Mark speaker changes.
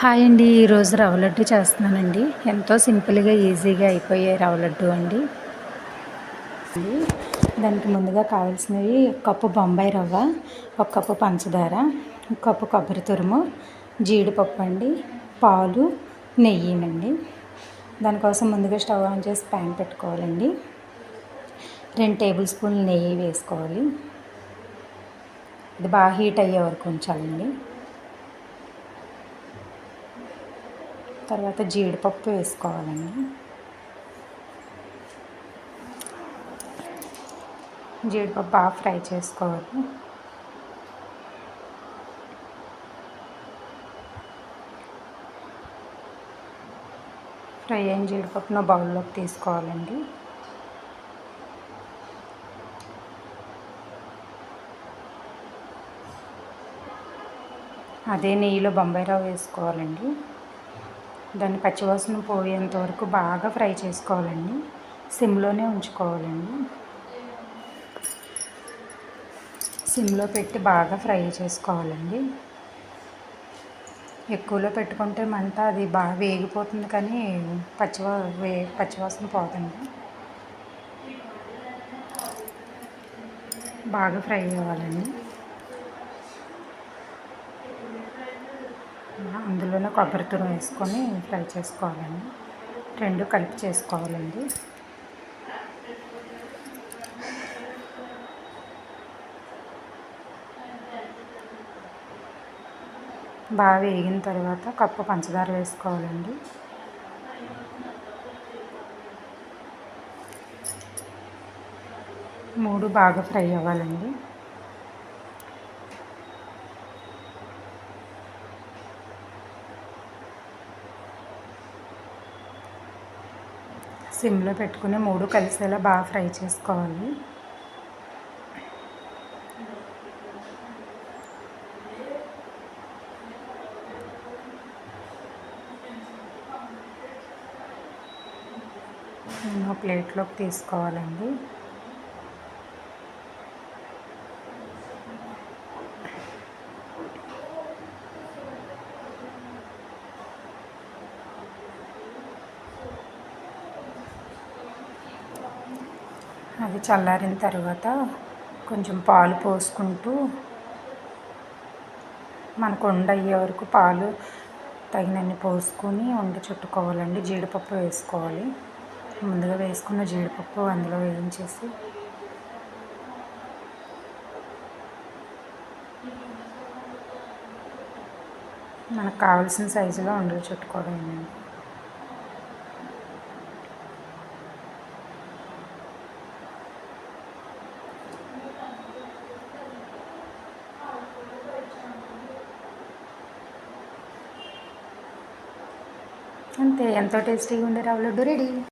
Speaker 1: Hi అండి ఈరోజు రవ్వ లడ్డు చేస్తున్నానండి. ఎంతో సింపుల్గా ఈజీగా అయిపోయే రవ్వ లడ్డు అండి. దానికి ముందుగా కావాల్సినవి కప్పు బొంబాయి రవ్వ ఒక కప్పు పంచదార ఒక కప్పు కొబ్బరి తురుము జీడిపప్పు అండి పాలు నెయ్యినండి. దానికోసం ముందుగా స్టవ్ ఆన్ చేసి ప్యాన్ పెట్టుకోవాలండి. రెండు టేబుల్ స్పూన్లు నెయ్యి వేసుకోవాలి. ఇది బాగా హీట్ అయ్యే వరకు ఉంచాలండి. తర్వాత జీడిపప్పు వేసుకోవాలండి. జీడిపప్పు బాగా ఫ్రై చేసుకోవాలి. ఫ్రై అయిన జీడిపప్పును బౌల్లోకి తీసుకోవాలండి. అదే నెయ్యిలో బొంబాయి రవ్వ వేసుకోవాలండి. దాన్ని పచ్చివాసన పోయేంత వరకు బాగా ఫ్రై చేసుకోవాలండి. సిమ్లోనే ఉంచుకోవాలండి. సిమ్లో పెట్టి బాగా ఫ్రై చేసుకోవాలండి. ఎక్కువలో పెట్టుకుంటే మంట అది బాగా వేగిపోతుంది కానీ పచ్చివా వే పచ్చివాసన పోతుంది బాగా ఫ్రై అవ్వాలండి. అందులోనే కొబ్బరి తురుము వేసుకొని ఫ్రై చేసుకోవాలండి. రెండు కలిపి చేసుకోవాలండి. బాగా వేగిన తర్వాత కప్పు పంచదార వేసుకోవాలండి. మూడు బాగా ఫ్రై అవ్వాలండి. సిమ్లో పెట్టుకుని మూడు కలిసేలా బాగా ఫ్రై చేసుకోవాలి. నేను ప్లేట్లోకి తీసుకోవాలండి. అది చల్లారిన తర్వాత కొంచెం పాలు పోసుకుంటూ మనకు ఉండ అయ్యే వరకు పాలు తగినన్ని పోసుకొని ఉండ చుట్టుకోవాలండి. జీడిపప్పు వేసుకోవాలి. ముందుగా వేసుకున్న జీడిపప్పు అందులో వేయించేసి మనకు కావాల్సిన సైజులో ఉండలు చుట్టుకోవడం అంతే ఎంతో టేస్టీగా ఉండే రవ్వ లడ్డు రెడీ